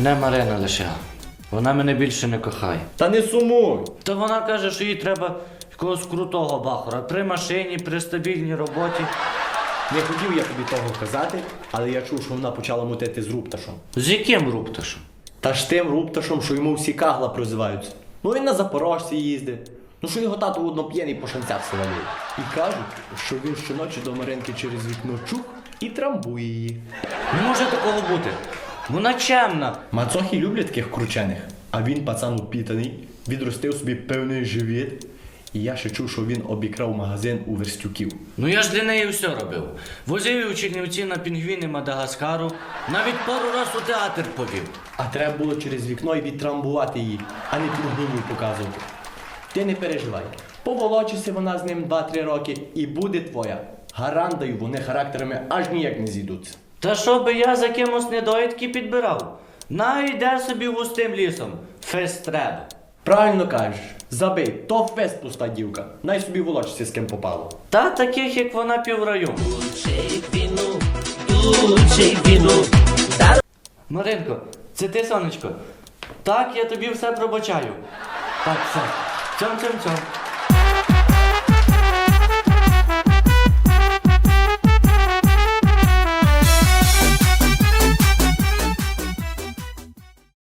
Мене Марина лишила. Вона мене більше не кохає. Та не сумуй. Та вона каже, що їй треба якогось крутого бахора при машині, при стабільній роботі. Не хотів я тобі того казати, але я чув, що вона почала мутити з рупташом. З яким рупташем? Та ж тим рупташом, що йому всі кагла прозиваються. Ну він на Запорожці їздить. Ну що його тато одно п'яний по шанцях свалив. І кажуть, що він щоночі до Маринки через вікно чух і трамбує її. Не може такого бути. Вона чемна. Мацохи люблять таких кручених, а він пацан упітаний, відростив собі певний живіт. І я ще чув, що він обікрав магазин у Верстюків. Ну я ж для неї все робив. Возив її у Чернівці на пінгвіни Мадагаскару, навіть пару раз у театр повів. А треба було через вікно і відтрамбувати її, а не пінгвінів показувати. Ти не переживай. Поволочися вона з ним 2-3 роки і буде твоя. Гарант вони характерами аж ніяк не зійдуться. Та що би я за кимось недоїдки підбирав? На йде собі густим лісом. Фест треба. Правильно кажеш, забий, то фест пуста дівка. Най собі волочиться з ким попало. Та таких, як вона піврайону. Маринко, це ти, сонечко? Так, я тобі все пробачаю. Так, все. Цьом, цьом, цьом.